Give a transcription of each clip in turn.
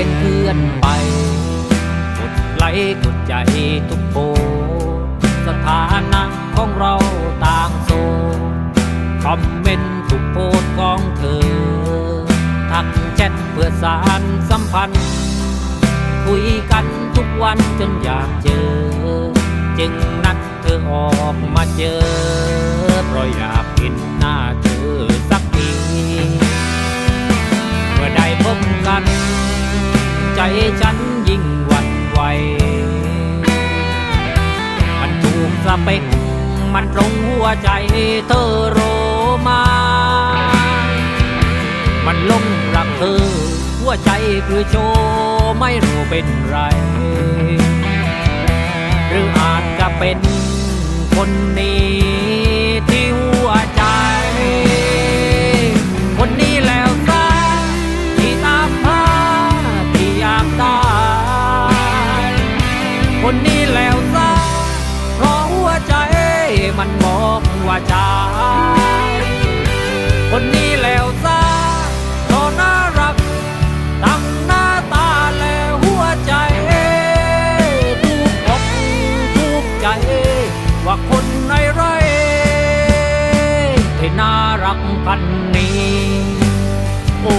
เป็นเพื่อนไป กดไลค์กดใจทุกโพสต์สถานะของเราต่างโซ คอมเมนต์ทุกโพสของเธอ ทักแชทเพื่อสารสัมพันธ์ คุยกันทุกวันจนอยากเจอ จึงนัดเธอออกมาเจอ เพราะอยากเห็นหน้าเธอสักทีเมื่อได้พบกัน ใจฉันยิ่งหวั่นไหว มันถูกสเปคมันตรงหัวใจเธอโรมา มันลงรักเธอ หัวใจคือโชไม่รู้เป็นไร หรืออาจจะเป็นคนนี้ ว่าจะคนนี้แล้วซะเพราะน่ารักตั้งหน้าตาและหัวใจถูกอกถูกใจ ว่าคนในไรที่น่ารักพันนี้ โอ้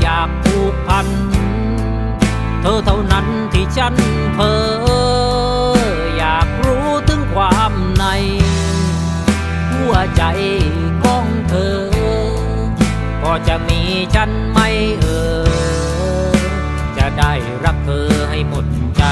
อยากผูกพัน เธอเท่านั้นที่ฉันเพ้ออยากรู้ถึงความใน หัวใจของเธอก็จะมีฉันไหม่เออ จะได้รักเธอให้หมดใจ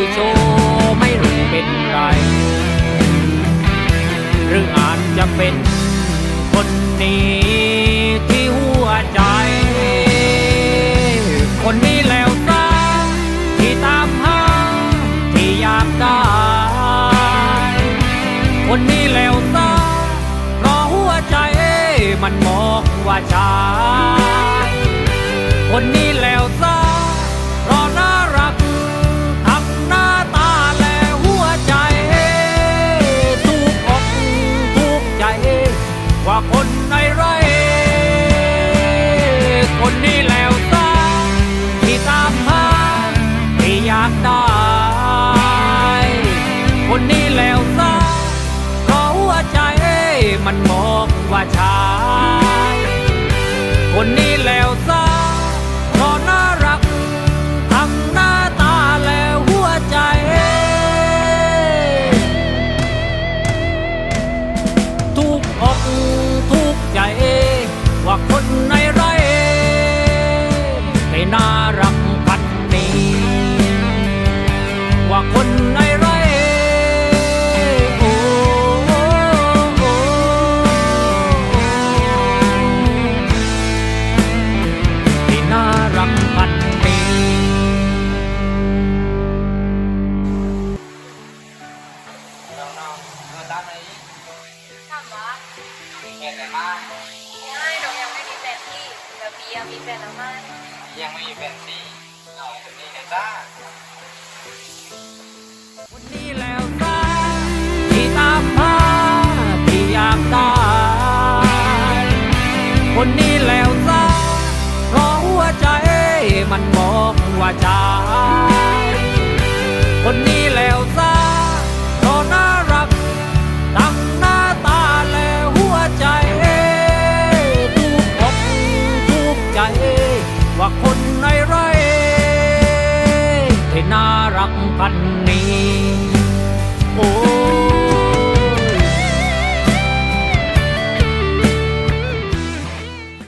ผู้โชว์ไม่รู้เป็นไรหรืออาจจะเป็นคนนี้ที่หัวใจ คนนี้แล้วซะที่ตามหาที่อยากได้คนนี้แล้วซะเพราะหัวใจมันบอกว่าใช่คนนี้แล้วซะ ว่าช่คนนี้แล้วซะเพราะน่ารัก ทั้งหน้าตาและหัวใจ ทุกอกทุกใจ ว่าคนในไรให้น่ารักพันนี้ ว่าคนในไร ถามว่าเห็นอะไรบ้างไม่ดอกยังไม่มีแฟนที่แล้วพี่ยังมีแฟนแล้วไหมยังไม่มีแฟนซี่เอาแบบนี้กันจ้าคนนี้แล้วซะที่ตามหาที่อยากได้คนนี้แล้วซะเพราะหัวใจมันบอกว่าใช่คนนี้ พันนี้ โอ้